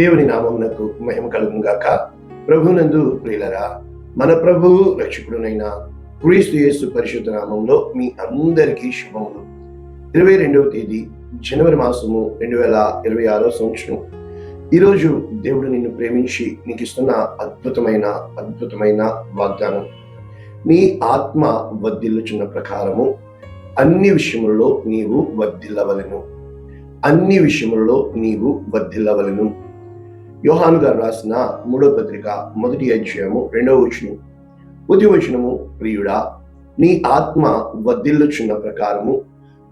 దేవుని నామమునకు మహిమ కలుగుగాక ప్రభునందు ప్రియులరా మన ప్రభువు రక్షకుడునైన క్రీస్తు యేసు పరిశుద్ధ నామంలో మీ అందరికీ శుభములు. ఇరవై రెండవ తేదీ జనవరి మాసము రెండు వేల ఇరవై ఆరో సంవత్సరం. ఈరోజు దేవుడు నిన్ను ప్రేమించి నీకు ఇస్తున్న అద్భుతమైన అద్భుతమైన వాగ్దానం. నీ ఆత్మ వర్ధిల్లుచున్న ప్రకారము అన్ని విషయములలో నీవు వర్ధిల్లవలెను. అన్ని విషయములలో నీవు వర్ధిల్లవలెను. యోహాను గారు రాసిన మూడో పత్రిక మొదటి అధ్యాయము రెండవ వచనం ఉది వచనము ప్రియుడా నీ ఆత్మ వర్ధిల్లుచున్న ప్రకారము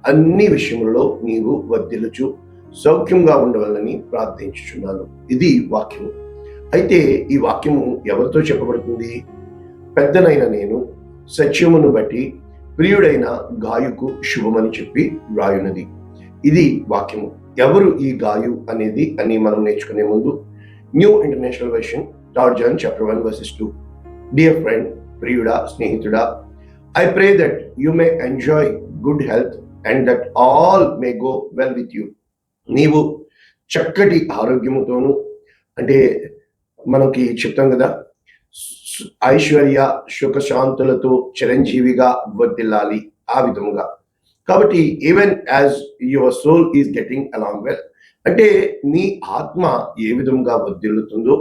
అన్ని విషయములలో నీవు వర్ధిల్లుచు సౌఖ్యంగా ఉండవాలని ప్రార్థించుచున్నాను. ఇది వాక్యము. అయితే ఈ వాక్యము ఎవరితో చెప్పబడుతుంది? పెద్దనైన నేను సత్యమును బట్టి ప్రియుడైన గాయుకు శుభమని చెప్పి వ్రాయున్నది ఇది వాక్యము. ఎవరు ఈ గాయు అనేది అని మనం నేర్చుకునే ముందు new international version third John chapter one verses two. Dear friend ప్రియుడా స్నేహితుడా I pray that you may enjoy good health and that all may go well with you నీవు చక్కటి ఆరోగ్యముతోను అంటే మనకి చెప్తాం కదా ఐశ్వర్య సుఖశాంతులతో చిరంజీవిగా వర్దిల్లాలి ఆ విధముగా. కాబట్టి even as your soul is getting along well అంటే నీ ఆత్మ ఏ విధముగా వర్దిల్లుతుందో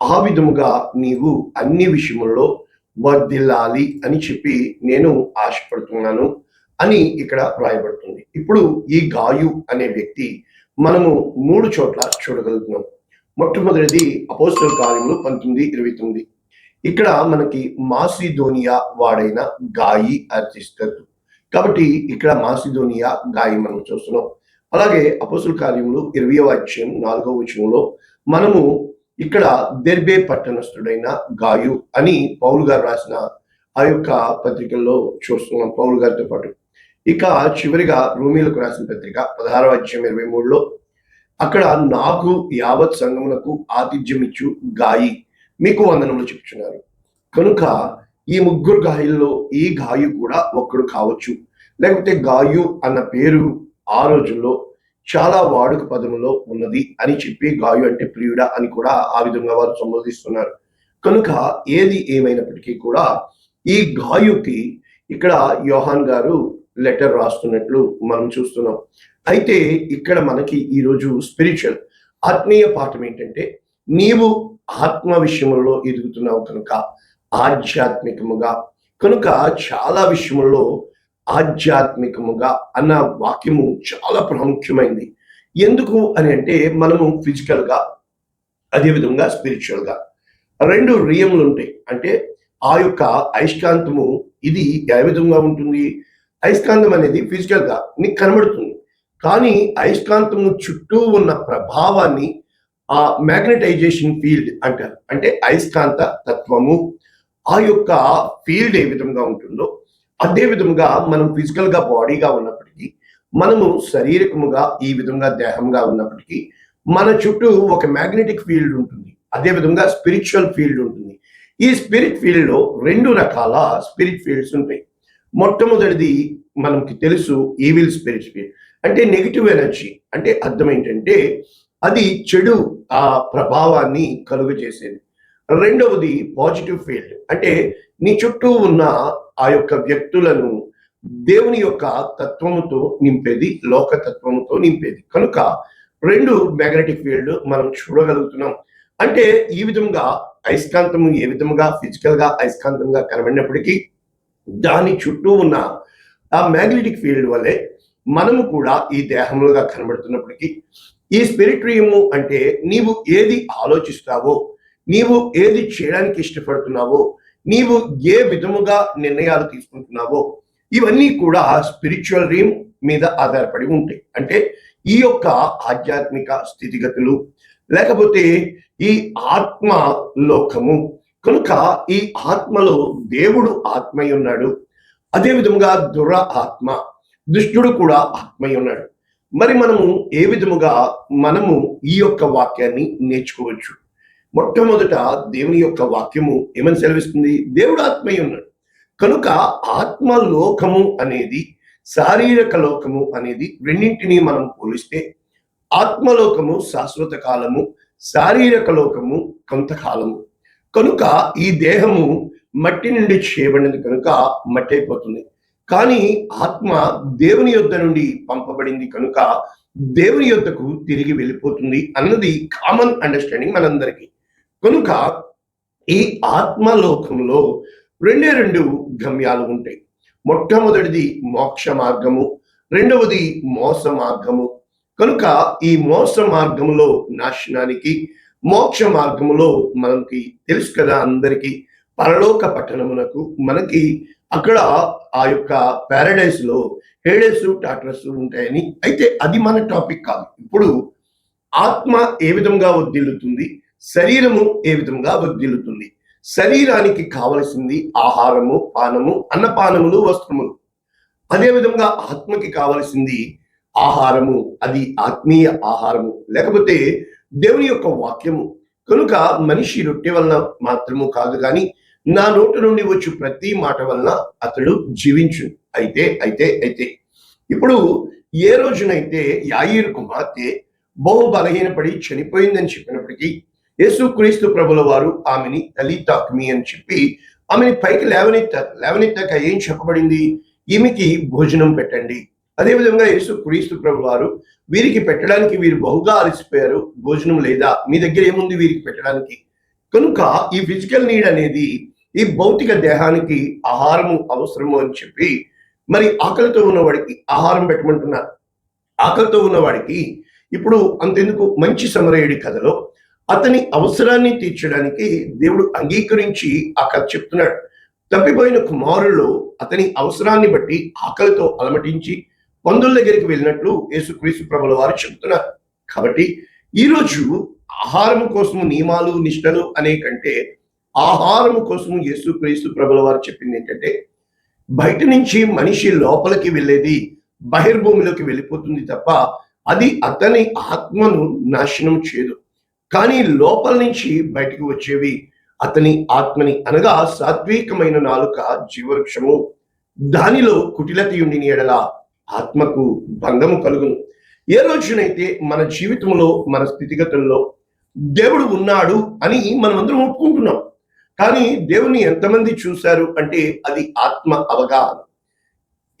ఆ విధముగా నీవు అన్ని విషయముల్లో వర్ధిల్లాలి అని చెప్పి నేను ఆశపడుతున్నాను అని ఇక్కడ వ్రాయబడుతుంది. ఇప్పుడు ఈ గాయు అనే వ్యక్తి మనము మూడు చోట్ల చూడగలుగుతున్నాం. మొట్టమొదటిది అపోస్టల్ కార్యములు పంతొమ్మిది ఇరవై తొమ్మిది. ఇక్కడ మనకి మాసిదోనియా వాడైన గాయి అర్చిస్తారు కాబట్టి ఇక్కడ మాసిదోనియా గాయి మనం చూస్తున్నాం. అలాగే అపోసుల కార్యములు ఇరవై అధ్యాయం నాలుగవ వచనంలో మనము ఇక్కడ దెర్బే పట్టణస్థుడైన గాయు అని పౌలు గారు రాసిన ఆ యొక్క పత్రికల్లో చూస్తున్నాం పౌలు గారితో పాటు. ఇక చివరిగా రూమీలకు రాసిన పత్రిక పదహారవ అధ్యాయం ఇరవై మూడులో అక్కడ నాకు యావత్ సంఘములకు ఆతిథ్యం ఇచ్చు గాయి. మీకు వందనములు చెప్తున్నారు కనుక ఈ ముగ్గురు గాయుల్లో ఈ గాయు కూడా ఒక్కడు కావచ్చు. లేకపోతే గాయు అన్న పేరు ఆ రోజుల్లో చాలా వాడుక పదములో ఉన్నది అని చెప్పి గాయు అంటే ప్రియుడ అని కూడా ఆ విధంగా వారు సంబోధిస్తున్నారు. కనుక ఏది ఏమైనప్పటికీ కూడా ఈ గాయుకి ఇక్కడ యోహాన్ గారు లెటర్ రాస్తున్నట్లు మనం చూస్తున్నాం. అయితే ఇక్కడ మనకి ఈరోజు స్పిరిచువల్ ఆత్మీయ పాఠం ఏంటంటే నీవు ఆత్మ విషయంలో ఎదుగుతున్నావు కనుక ఆధ్యాత్మికముగా. కనుక చాలా విషయంలో ఆధ్యాత్మికముగా అన్న వాక్యము చాలా ప్రాముఖ్యమైంది. ఎందుకు అని అంటే మనము ఫిజికల్గా అదేవిధంగా స్పిరిచువల్గా రెండు రియములు ఉంటాయి అంటే ఆ యొక్క అయస్కాంతము ఇది ఏ విధంగా ఉంటుంది? అయస్కాంతం అనేది ఫిజికల్గా నీకు కనబడుతుంది. కానీ అయస్కాంతము చుట్టూ ఉన్న ప్రభావాన్ని ఆ మ్యాగ్నటైజేషన్ ఫీల్డ్ అంటారు. అంటే అయస్కాంత తత్వము ఆ యొక్క ఫీల్డ్ ఏ విధంగా ఉంటుందో అదే విధముగా మనం ఫిజికల్గా బాడీగా ఉన్నప్పటికీ మనము శారీరకముగా ఈ విధంగా దేహంగా ఉన్నప్పటికీ మన చుట్టూ ఒక మ్యాగ్నెటిక్ ఫీల్డ్ ఉంటుంది. అదే విధంగా స్పిరిచువల్ ఫీల్డ్ ఉంటుంది. ఈ స్పిరిట్ ఫీల్డ్లో రెండు రకాల స్పిరిట్ ఫీల్డ్స్ ఉంటాయి. మొట్టమొదటిది మనకి తెలుసు ఈవిల్ స్పిరిట్ ఫీల్డ్ అంటే నెగిటివ్ ఎనర్జీ అంటే అర్థం ఏంటంటే అది చెడు ఆ ప్రభావాన్ని కలుగు చేసేది రెండవది పాజిటివ్ ఫీల్డ్ అంటే నీ చుట్టూ ఉన్న ఆ యొక్క వ్యక్తులను దేవుని యొక్క తత్వముతో నింపేది లోక తత్వముతో నింపేది. కనుక రెండు మ్యాగ్నెటిక్ ఫీల్డ్ మనం చూడగలుగుతున్నాం. అంటే ఈ విధంగా అయస్కాంతము ఏ విధముగా ఫిజికల్గా అయస్కాంతంగా కనబడినప్పటికీ దాని చుట్టూ ఉన్న ఆ మ్యాగ్నెటిక్ ఫీల్డ్ వల్లే మనము కూడా ఈ దేహములుగా కనబడుతున్నప్పటికీ ఈ స్పిరిట్రియము అంటే నీవు ఏది ఆలోచిస్తావో నీవు ఏది చేయడానికి ఇష్టపడుతున్నావో నీవు ఏ విధముగా నిర్ణయాలు తీసుకుంటున్నావో ఇవన్నీ కూడా స్పిరిచువల్ రీమ్ మీద ఆధారపడి ఉంటాయి. అంటే ఈ యొక్క ఆధ్యాత్మిక స్థితిగతులు లేకపోతే ఈ ఆత్మ లోకము. కనుక ఈ ఆత్మలో దేవుడు ఆత్మై ఉన్నాడు. అదే విధముగా దుర ఆత్మ దుష్టుడు కూడా ఆత్మై ఉన్నాడు. మరి మనము ఏ విధముగా మనము ఈ యొక్క వాక్యాన్ని నేర్చుకోవచ్చు? మొట్టమొదట దేవుని యొక్క వాక్యము ఏమని సెలవిస్తుంది? దేవుడు ఆత్మయ్య ఉన్నాడు. కనుక ఆత్మ లోకము అనేది శారీరక లోకము అనేది రెండింటినీ మనం పోలిస్తే ఆత్మలోకము శాశ్వత కాలము శారీరక లోకము కొంతకాలము. కనుక ఈ దేహము మట్టి నుండి చేయబడినది కనుక మట్టి అయిపోతుంది కానీ ఆత్మ దేవుని యొద్ద నుండి పంపబడింది కనుక దేవుని యొద్దకు తిరిగి వెళ్ళిపోతుంది అన్నది కామన్ అండర్స్టాండింగ్ మనందరికీ. కనుక ఈ ఆత్మలోకంలో రెండే రెండు గమ్యాలు ఉంటాయి. మొట్టమొదటిది మోక్ష మార్గము రెండవది మోస మార్గము. కనుక ఈ మోస మార్గములో నాశనానికి మోక్ష మార్గములో మనకి తెలుసు కదా అందరికీ పరలోక పట్టణమునకు మనకి అక్కడ ఆ యొక్క పారడైస్లో హేడెస్ టాటర్స్ ఉంటాయని. అయితే అది మన టాపిక్ కాదు. ఇప్పుడు ఆత్మ ఏ విధంగా వర్దిల్లుతుంది శరీరము ఏ విధంగా వర్ధిల్లుతుంది శరీరానికి కావలసింది ఆహారము పానము అన్నపానములు వస్త్రములు. అదే విధంగా ఆత్మకి కావలసింది ఆహారము. అది ఆత్మీయ ఆహారము. లేకపోతే దేవుని యొక్క వాక్యము. కనుక మనిషి రొట్టె వలన మాత్రము కాదు కానీ నా నోటి నుండి వచ్చి ప్రతి మాట వలన అతడు జీవించు. అయితే అయితే అయితే. ఇప్పుడు ఏ రోజునైతే యాయిర్ కుమార్తె బహు బలహీనపడి చనిపోయిందని చెప్పినప్పటికీ యేసుక్రీస్తు ప్రభుల వారు ఆమెని తలితాక్మి అని చెప్పి ఆమెని పైకి లేవనెత్తారు లేవనెత్తాక ఏం చెప్పబడింది? ఈమెకి భోజనం పెట్టండి. అదేవిధంగా యేసు క్రీస్తు ప్రభు వారు వీరికి పెట్టడానికి వీరు బహుగా అలసిపోయారు. భోజనం లేదా? మీ దగ్గర ఏముంది వీరికి పెట్టడానికి? కనుక ఈ ఫిజికల్ నీడ్ అనేది ఈ భౌతిక దేహానికి ఆహారము అవసరము అని చెప్పి మరి ఆకలితో ఉన్నవాడికి ఆహారం పెట్టమంటున్నారు. ఆకలితో ఉన్నవాడికి ఇప్పుడు అంతెందుకు? మంచి సమరయుడి కథలో అతని అవసరాన్ని తీర్చడానికి దేవుడు అంగీకరించి ఆ కథ చెప్తున్నాడు. తప్పిపోయిన కుమారులు అతని అవసరాన్ని బట్టి ఆకలితో అలమటించి పందుల దగ్గరికి వెళ్ళినట్లు యేసుక్రీస్తు ప్రభుల వారు చెబుతున్నారు కాబట్టి ఈరోజు ఆహారం కోసము నియమాలు నిష్టలు అనే కంటే ఆహారం కోసము యేసుక్రీస్తు ప్రభుల వారు చెప్పింది ఏంటంటే బయట నుంచి మనిషి లోపలికి వెళ్ళేది బహిర్భూమిలోకి వెళ్ళిపోతుంది తప్ప అది అతని ఆత్మను నాశనం చేయదు. కానీ లోపల నుంచి బయటకు వచ్చేవి అతని ఆత్మని అనగా సాత్వికమైన నాలుక జీవవృక్షము. దానిలో కుటిలతయుండిని ఎడల ఆత్మకు భంగము కలుగును. ఏ రోజునైతే మన జీవితంలో మన స్థితిగతుల్లో దేవుడు ఉన్నాడు అని మనం అందరం ఒప్పుకుంటున్నాం. కానీ దేవుని ఎంతమంది చూశారు అంటే అది ఆత్మ అవగాహన.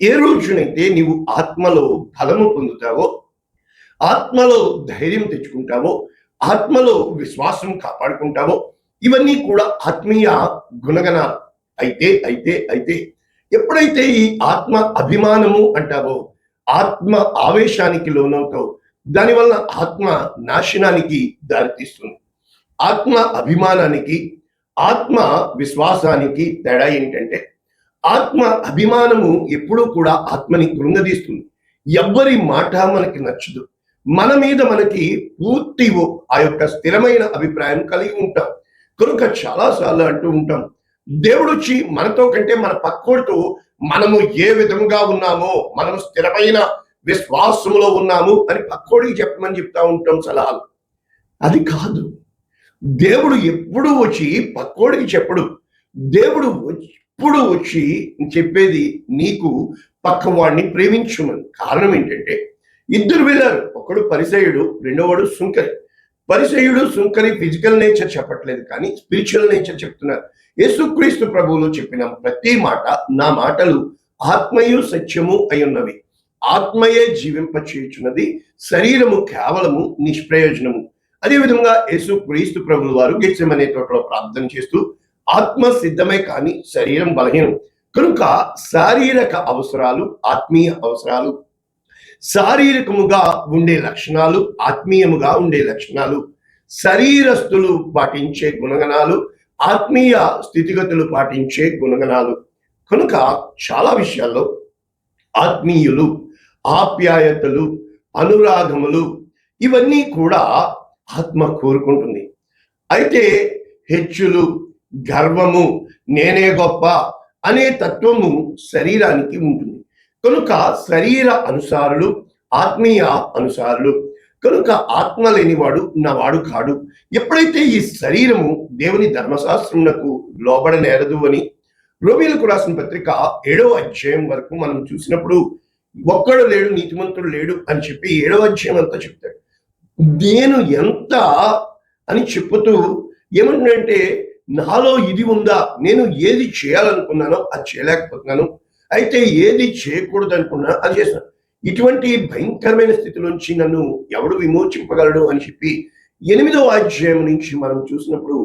ఏ రోజునైతే నీవు ఆత్మలో బలము పొందుతావో ఆత్మలో ధైర్యం తెచ్చుకుంటావో ఆత్మలో విశ్వాసం కాపాడుకుంటామో. ఇవన్నీ కూడా ఆత్మీయ గుణగణాలు. అయితే అయితే అయితే ఎప్పుడైతే ఈ ఆత్మ అభిమానము అంటావో ఆత్మ ఆవేశానికి లోనవుతావు దానివల్ల ఆత్మ నాశనానికి దారితీస్తుంది. ఆత్మ అభిమానానికి ఆత్మ విశ్వాసానికి తేడా ఏంటంటే ఆత్మ అభిమానము ఎప్పుడూ కూడా ఆత్మని కృంగదీస్తుంది. ఎవ్వరి మాట మనకి నచ్చదు. మన మీద మనకి పూర్తి ఆ యొక్క స్థిరమైన అభిప్రాయం కలిగి ఉంటాం. కనుక చాలాసార్లు అంటూ ఉంటాం దేవుడు వచ్చి మనతో కంటే మన పక్కోడితో మనము ఏ విధముగా ఉన్నామో మనము స్థిరమైన విశ్వాసములో ఉన్నాము అని పక్కోడికి చెప్పమని చెప్తా ఉంటాం సలహాలు. అది కాదు. దేవుడు ఎప్పుడు వచ్చి పక్కోడికి చెప్పడు. దేవుడు ఎప్పుడు వచ్చి చెప్పేది నీకు పక్కవాడిని ప్రేమించుమని. కారణం ఏంటంటే ఇద్దరు వెళ్ళారు. ఒకడు పరిసయుడు రెండోవాడు సుంకరి. పరిసయుడు సుంకరి ఫిజికల్ నేచర్ చెప్పట్లేదు కానీ స్పిరిచువల్ నేచర్ చెప్తున్నారు. యేసుక్రీస్తు ప్రభువులు చెప్పిన ప్రతి మాట నా మాటలు ఆత్మయు సత్యము అయ్యున్నవి. ఆత్మయే జీవింపచేయుచున్నది శరీరము కేవలము నిష్ప్రయోజనము. అదేవిధంగా యేసు క్రీస్తు ప్రభుల వారు గెచ్చమనే తోటలో ప్రార్థన చేస్తూ ఆత్మ సిద్ధమే కానీ శరీరం బలహీనం. కనుక శారీరక అవసరాలు ఆత్మీయ అవసరాలు శారీరకముగా ఉండే లక్షణాలు ఆత్మీయముగా ఉండే లక్షణాలు శరీరస్తులు పాటించే గుణగణాలు ఆత్మీయ స్థితిగతులు పాటించే గుణగణాలు. కనుక చాలా విషయాల్లో ఆత్మీయులు ఆప్యాయతలు అనురాగములు ఇవన్నీ కూడా ఆత్మ కోరుకుంటుంది. అయితే హెచ్చులు గర్వము నేనే గొప్ప అనే తత్వము శరీరానికి ఉంటుంది. కనుక శరీర అనుసారులు ఆత్మీయ అనుసారులు కనుక ఆత్మ లేనివాడు నావాడు కాడు. ఎప్పుడైతే ఈ శరీరము దేవుని ధర్మశాస్త్రమునకు లోబడనేరదు అని రోమిలకు రాసిన పత్రిక ఏడవ అధ్యాయం వరకు మనం చూసినప్పుడు ఒక్కడు లేడు నీతిమంతుడు లేడు అని చెప్పి ఏడవ అధ్యాయం అంతా చెప్తాడు. నేను ఎంత అని చెప్పుతూ ఏమంటున్నాడంటే నాలో ఇది ఉందా? నేను ఏది చేయాలనుకున్నానో అది చేయలేకపోతున్నాను. అయితే ఏది చేయకూడదు అనుకున్నా అది చేస్తాను. ఇటువంటి భయంకరమైన స్థితిలోంచి నన్ను ఎవడు విమోచింపగలడు అని చెప్పి ఎనిమిదవ అధ్యాయం నుంచి మనం చూసినప్పుడు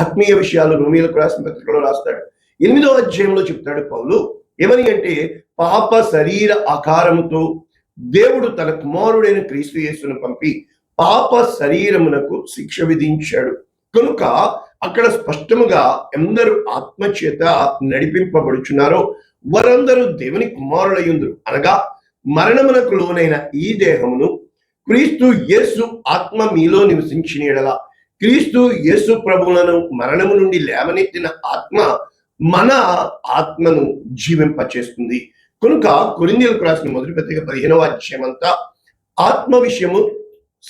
ఆత్మీయ విషయాలు రోమిలకు రాసిన పత్రికలో రాస్తాడు. ఎనిమిదవ అధ్యాయంలో చెప్తాడు పౌలు ఏమని అంటే పాప శరీర ఆకారముతో దేవుడు తన కుమారుడైన క్రీస్తు యేసును పంపి పాప శరీరమునకు శిక్ష విధించాడు. కనుక అక్కడ స్పష్టముగా ఎందరు ఆత్మచేత నడిపింపబడుచున్నారో వారందరూ దేవుని కుమారులయ్యుందురు. అనగా మరణమునకు లోనైన ఈ దేహమును క్రీస్తు యేసు ఆత్మ మీలో నివసించిన ఎడలా క్రీస్తు యేసు ప్రభువులను మరణము నుండి లేవనెత్తిన ఆత్మ మన ఆత్మను జీవింపచేస్తుంది. కనుక కొరిందీలకు రాసిన మొదటి పత్రిక పదిహేనవ అధ్యాయం అంతా ఆత్మ విషయము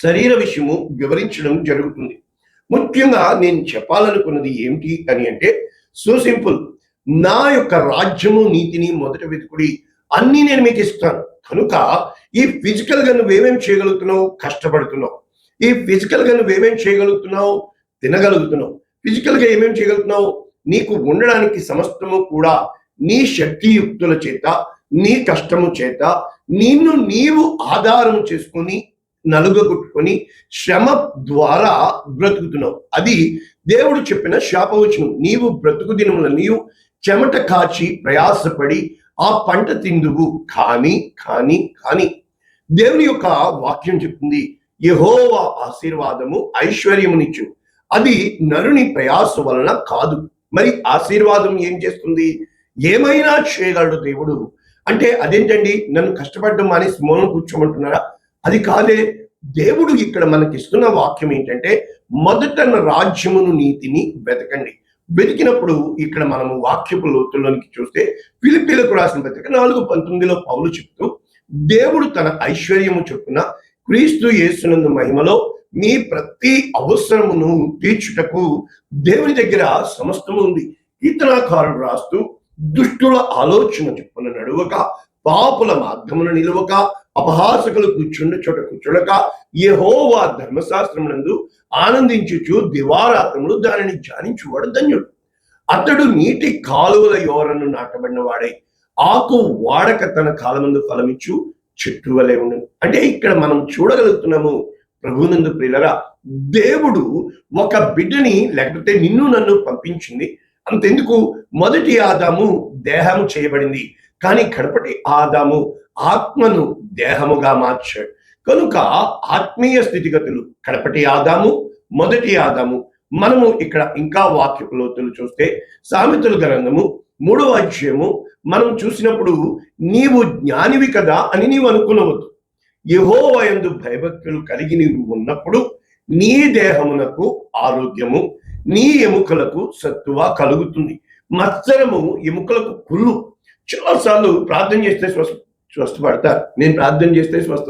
శరీర విషయము వివరించడం జరుగుతుంది. ముఖ్యంగా నేను చెప్పాలనుకున్నది ఏమిటి అని అంటే సో సింపుల్ నా యొక్క రాజ్యము నీతిని మొదట వెతుకుడి. అన్ని నేను మీకు ఇస్తాను. కనుక ఈ ఫిజికల్గా నువ్వేమేం చేయగలుగుతున్నావు? కష్టపడుతున్నావు. ఈ ఫిజికల్గా నువ్వేమేం చేయగలుగుతున్నావు? తినగలుగుతున్నావు. ఫిజికల్గా ఏమేమి చేయగలుగుతున్నావు? నీకు ఉండడానికి సమస్తము కూడా నీ శక్తియుక్తుల చేత నీ కష్టము చేత నిన్ను నీవు ఆధారం చేసుకొని నలుగగొట్టుకొని శ్రమ ద్వారా బ్రతుకుతున్నావు. అది దేవుడు చెప్పిన శాపవచనం. నీవు బ్రతుకు దినముల నీవు చెమట కాచి ప్రయాసపడి ఆ పంట తిందువు. కానీ కానీ కానీ. దేవుని యొక్క వాక్యం చెప్తుంది యహోవ ఆశీర్వాదము ఐశ్వర్యమునిచ్చు. అది నరుని ప్రయాస వలన కాదు. మరి ఆశీర్వాదం ఏం చేస్తుంది? ఏమైనా చేయగలడు దేవుడు. అంటే అదేంటండి? నన్ను కష్టపడడం మానేసి మూలం కూర్చోమంటున్నారా? అది కాదే. దేవుడు ఇక్కడ మనకి ఇస్తున్న వాక్యం ఏంటంటే మొదట రాజ్యమును నీతిని వెతకండి. వెతికినప్పుడు ఇక్కడ మనము వాక్యపు లోతుల్లోనికి చూస్తే ఫిలిపీలకు రాసిన పత్రిక నాలుగు పంతొమ్మిదిలో పౌలు చెప్తూ దేవుడు తన ఐశ్వర్యము చొప్పున క్రీస్తు యేసునందు మహిమలో మీ ప్రతి అవసరమును తీర్చుటకు దేవుని దగ్గర సమస్తము ఉంది. కీర్తనాకారుడు రాస్తూ దుష్టుల ఆలోచన చెప్పున నడువక పాపుల మార్గమున నిలువక అపహాసకులు కూర్చుండ చోట కూర్చుండక యెహోవా ధర్మశాస్త్రమునందు ఆనందించుచు దివారాత్రములు దానిని ధ్యానించువాడు ధన్యుడు. అతడు నీటి కాలువల యోరను నాటబడిన వాడై ఆకు వాడక తన కాలమందు ఫలమిచ్చు చెట్టు వలె ఉండను అంటే ఇక్కడ మనం చూడగలుగుతున్నాము ప్రభునందు ప్రియులరా దేవుడు ఒక బిడ్డని లేకపోతే నిన్ను నన్ను పంపించింది. అంతెందుకు? మొదటి ఆదాము దేహము చేయబడింది. కానీ కడపటి ఆదాము ఆత్మను దేహముగా మార్చాడు. కనుక ఆత్మీయ స్థితిగతులు కడపటి ఆదాము మొదటి ఆదాము మనము ఇక్కడ ఇంకా వాక్యపు లోతులు చూస్తే సామెతల గ్రంథము మూడవ అధ్యయము మనం చూసినప్పుడు నీవు జ్ఞానివి కదా అని నీవు అనుకునవద్దు. యహోవయందు భయభక్తులు కలిగి నీవు ఉన్నప్పుడు నీ దేహమునకు ఆరోగ్యము నీ ఎముకలకు సత్తువ కలుగుతుంది. మత్సరము ఎముకలకు కుళ్ళు. చాలాసార్లు ప్రార్థన చేస్తే స్వస్థ స్వస్థపడతారు. నేను ప్రార్థన చేస్తే స్వస్థ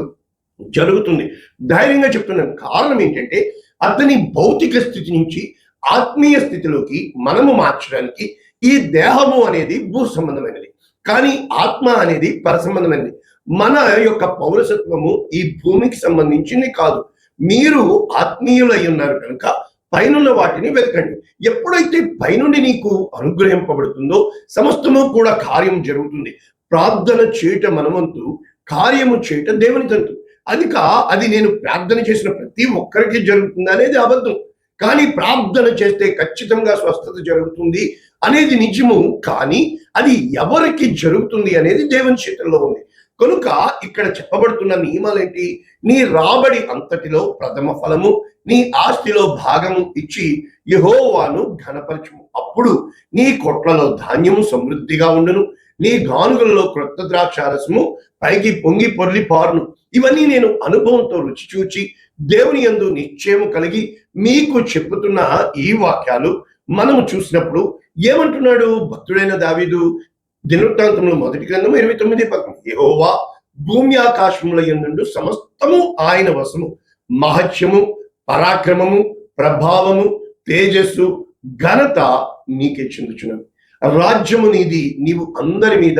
జరుగుతుంది. ధైర్యంగా చెప్తున్నాను. కారణం ఏంటంటే అతని భౌతిక స్థితి నుంచి ఆత్మీయ స్థితిలోకి మనము మార్చడానికి ఈ దేహము అనేది భూ సంబంధమైనది కానీ ఆత్మ అనేది పరసంబంధమైనది. మన యొక్క పౌరసత్వము ఈ భూమికి సంబంధించింది కాదు. మీరు ఆత్మీయులై ఉన్నారు కనుక పైనున్న వాటిని వెతకండి. ఎప్పుడైతే పైనుండి నీకు అనుగ్రహింపబడుతుందో సమస్తము కూడా కార్యం జరుగుతుంది. ప్రార్థన చేయట మనవంతు కార్యము చేయట దేవుని తంతు అది కా అది నేను ప్రార్థన చేసిన ప్రతి ఒక్కరికి జరుగుతుంది అనేది అబద్ధం. కానీ ప్రార్థన చేస్తే ఖచ్చితంగా స్వస్థత జరుగుతుంది అనేది నిజము. కానీ అది ఎవరికి జరుగుతుంది అనేది దేవుని చేతుల్లో ఉంది. కనుక ఇక్కడ చెప్పబడుతున్న నియమాలు ఏంటి? నీ రాబడి అంతటిలో ప్రథమ ఫలము నీ ఆస్తిలో భాగము ఇచ్చి యహోవాను ఘనపరచము. అప్పుడు నీ కొట్లలో ధాన్యము సమృద్ధిగా ఉండును. నీ గానుగల్లో క్రొత్త ద్రాక్షారసము పైకి పొంగి పొర్లి పారును. ఇవన్నీ నేను అనుభవంతో రుచి చూచి దేవుని యందు నిశ్చయము కలిగి మీకు చెప్పుతున్న ఈ వాక్యాలు మనము చూసినప్పుడు ఏమంటున్నాడు భక్తుడైన దావీదు? దినవృత్తాంతంలో మొదటి గ్రంథము ఇరవై తొమ్మిది పక్కన యెహోవా భూమి ఆకాశముల యందు సమస్తము ఆయన వశము. మహత్యము పరాక్రమము ప్రభావము తేజస్సు ఘనత నీకే చెందుచున్నవి. రాజ్యము నీది నీవు అందరి మీద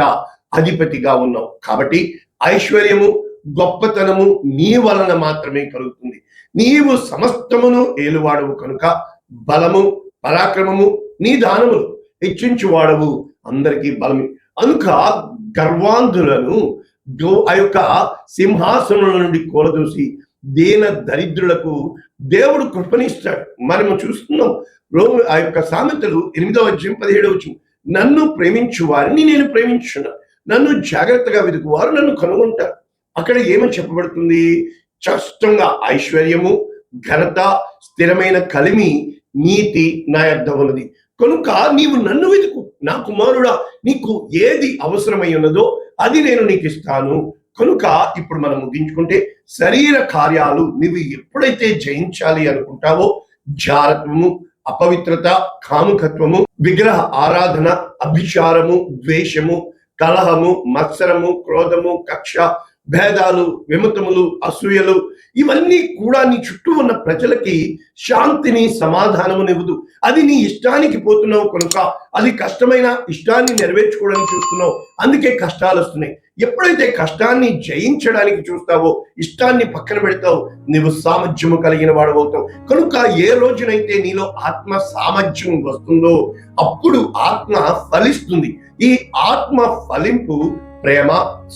అధిపతిగా ఉన్నావు. కాబట్టి ఐశ్వర్యము గొప్పతనము నీ వలన మాత్రమే కలుగుతుంది. నీవు సమస్తమును ఏలువాడవు కనుక బలము పరాక్రమము నీ దానములు హెచ్చించువాడవు అందరికీ బలమే. అనుక గర్వాంధులను ఆ యొక్క సింహాసనముల నుండి కూలదూసి దీన దరిద్రులకు దేవుడు కృపణిస్తాడు మనము చూస్తున్నాం. రోమి ఆ యొక్క సామెతలు ఎనిమిదవ అధ్యాయం పదిహేడవ వచ్చిన నన్ను ప్రేమించు వారిని నేను ప్రేమించున్నాను నన్ను జాగ్రత్తగా వెతుకువారు నన్ను కనుగొంటారు. అక్కడ ఏమని చెప్పబడుతుంది? స్పష్టంగా ఐశ్వర్యము ఘనత స్థిరమైన కలిమి నీతి నా అర్థం ఉన్నది. కనుక నీవు నన్ను వెతుకు. నా కుమారుడా నీకు ఏది అవసరమై ఉన్నదో అది నేను నీకు ఇస్తాను. కనుక ఇప్పుడు మనం ముగించుకుంటే శరీర కార్యాలు నీవు ఎప్పుడైతే జయించాలి అనుకుంటావో జారత్వము అపవిత్రత కాముకత్వము విగ్రహ ఆరాధన అభిచారము ద్వేషము కలహము మత్సరము క్రోధము కక్ష భేదాలు విమతములు అసూయలు ఇవన్నీ కూడా నీ చుట్టూ ఉన్న ప్రజలకి శాంతిని సమాధానమునివ్వదు అది నీ ఇష్టానికి పోతున్నావు కనుక అది కష్టమైన ఇష్టాన్ని నెరవేర్చుకోవడానికి చూస్తున్నావు. అందుకే కష్టాలు వస్తున్నాయి ఎప్పుడైతే కష్టాన్ని జయించడానికి చూస్తావో ఇష్టాన్ని పక్కన పెడతావు నీవు సామర్థ్యము కలిగిన వాడవుతావు కనుక ఏ రోజునైతే నీలో ఆత్మ సామర్థ్యం వస్తుందో అప్పుడు ఆత్మ ఫలిస్తుంది. ఈ ఆత్మ ఫలింపు ప్రేమ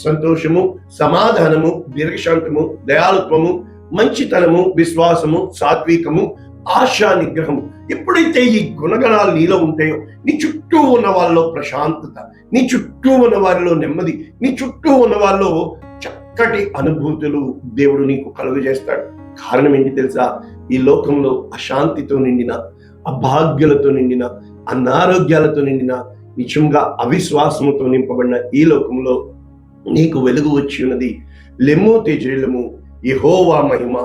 సంతోషము సమాధానము దీర్ఘశాంతము దయాలత్వము మంచితనము విశ్వాసము సాత్వికము ఆశా నిగ్రహం ఎప్పుడైతే ఈ గుణగణాలు నీలో ఉంటాయో నీ చుట్టూ ఉన్న వాళ్ళలో ప్రశాంతత నీ చుట్టూ ఉన్న వారిలో నెమ్మది నీ చుట్టూ ఉన్న వాళ్ళలో చక్కటి అనుభూతులు దేవుడు నీకు కలుగజేస్తాడు. కారణం ఏంటి తెలుసా? ఈ లోకంలో అశాంతితో నిండిన అభాగ్యులతో నిండిన అనారోగ్యాలతో నిండిన నిజంగా అవిశ్వాసముతో నింపబడిన ఈ లోకంలో నీకు వెలుగు వచ్చి ఉన్నది. లెమ్ము తేజలము యెహోవా మహిమ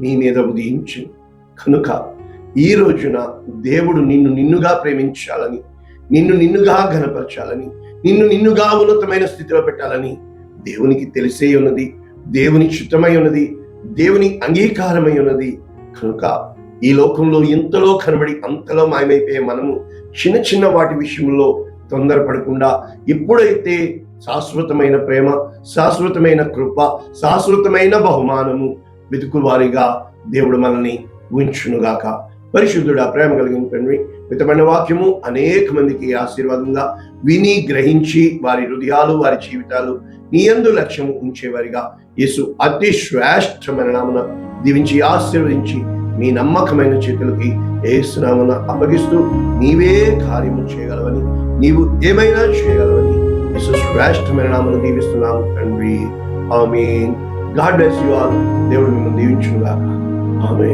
నీ మీద ఉదయించు. కనుక ఈ రోజున దేవుడు నిన్ను నిన్నుగా ప్రేమించాలని నిన్ను నిన్నుగా ఘనపరచాలని నిన్ను నిన్నుగా ఉన్నతమైన స్థితిలో పెట్టాలని దేవునికి తెలిసే ఉన్నది దేవుని చిత్తమై ఉన్నది దేవుని అంగీకారమై ఉన్నది. కనుక ఈ లోకంలో ఎంతలో కనబడి అంతలో మాయమైపోయే మనము చిన్న చిన్న వాటి విషయంలో తొందరపడకుండా ఎప్పుడైతే శాశ్వతమైన ప్రేమ శాశ్వతమైన కృప శాశ్వతమైన బహుమానము వెతుకువారిగా దేవుడు మనల్ని ఉంచునుగాక. పరిశుద్ధుడా ప్రేమ కలిగిన తండ్రి మితమైన వాక్యము అనేక మందికి ఆశీర్వాదంగా విని గ్రహించి వారి హృదయాలు వారి జీవితాలు నీ యందు లక్ష్యము ఉంచేవారిగా. యేసు అతి శ్రేష్టమైన నామన దీవించి ఆశీర్వదించి మీ నమ్మకమైన చేతులకి ఏసునామన అప్పగిస్తూ నీవే కార్యము చేయగలవని నీవు ఏమైనా చేయగలవని యేసు శ్రేష్టమైన నామను దీవిస్తున్నాము తండ్రి. ఆమె గాడ్ బ్లెస్ యు ఆల్. దేవుడు మిమ్మల్ని దీవించుగాక ఆమె